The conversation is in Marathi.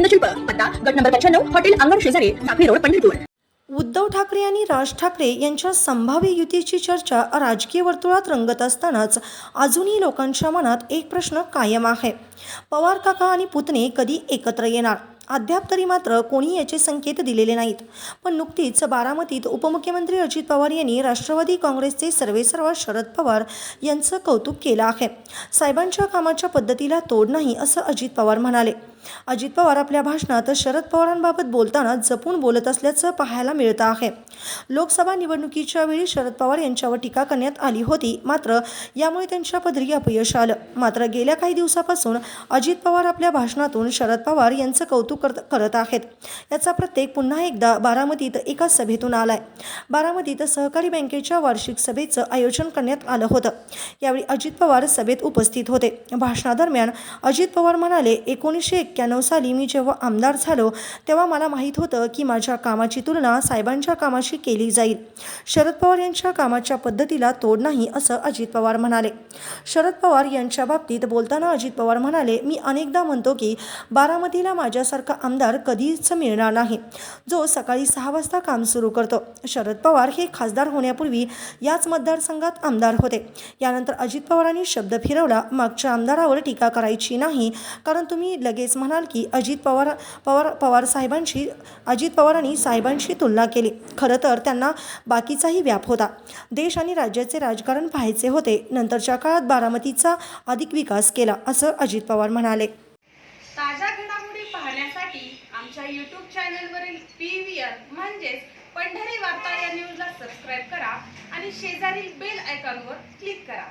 गोविंद शिल्प पत्ता गट नंबर पंच्याण्णव हॉटेल अंगण शेजारी साखळी रोड पंढरपूर. उद्धव ठाकरे आणि राज ठाकरे यांच्या संभाव्य युतीची चर्चा राजकीय वर्तुळात रंगत असतानाच अजूनही लोकांच्या मनात एक प्रश्न कायम आहे. पवार काका आणि पुतणे कधी एकत्र येणार? अद्याप तरी मात्र कोणी याचे संकेत दिलेले नाहीत. पण नुकतीच बारामतीत उपमुख्यमंत्री अजित पवार यांनी राष्ट्रवादी काँग्रेसचे सर्वेसर्वा शरद पवार यांचं कौतुक केलं आहे. साहेबांच्या कामाच्या पद्धतीला तोड नाही असं अजित पवार म्हणाले. अजित पवार आपल्या भाषणात शरद पवारांबाबत बोलताना जपून बोलत असल्याचं पाहायला मिळतं आहे. लोकसभा निवडणुकीच्या वेळी शरद पवार यांच्यावर टीका करण्यात आली होती मात्र यामुळे त्यांच्या पदरी अपयश आलं. मात्र गेल्या काही दिवसापासून अजित पवार आपल्या भाषणातून शरद पवार यांचं कौतुक करत करत आहेत. याचा प्रत्येक पुन्हा एकदा बारामतीत एका सभेतून आलाय. बारामतीत सहकारी बँकेच्या वार्षिक सभेचं आयोजन करण्यात आलं होतं. यावेळी अजित पवार सभेत उपस्थित होते. भाषणादरम्यान अजित पवार म्हणाले एकोणीसशे एक्क्याण्णव साली मी जेव्हा आमदार झालो तेव्हा मला माहीत होतं की माझ्या कामाची तुलना साहेबांच्या कामाशी केली जाईल. शरद पवार यांच्या कामाच्या पद्धतीला तोड नाही असं अजित पवार म्हणाले. शरद पवार यांच्या बाबतीत बोलताना अजित पवार म्हणाले मी अनेकदा म्हणतो की बारामतीला माझ्यासारखा आमदार कधीच मिळणार नाही. जो सकाळी सहा वाजता काम सुरू करतो. शरद पवार हे खासदार होण्यापूर्वी याच मतदारसंघात आमदार होते. यानंतर अजित पवारांनी शब्द फिरवला मागच्या आमदारावर टीका करायची नाही कारण तुम्ही लगेच म्हणाल की अजित पवार पवार पवार साहेबांशी अजित पवारांनी साहेबांशी तुलना केली. खरं तर त्यांना बाकीचाही व्याप होता. देश आणि राज्याचे राजकारण पाहायचे होते. नंतरच्या काळात बारामतीचा अधिक विकास केला असं अजित पवार म्हणाले. ताज्या घडामोडी पाहण्यासाठी आमच्या यूट्यूब चॅनलवरील पी व्ही आर म्हणजेच पंढरी वार्ता या न्यूजला सबस्क्राईब करा आणि शेजारील बेल आयकॉनवर क्लिक करा.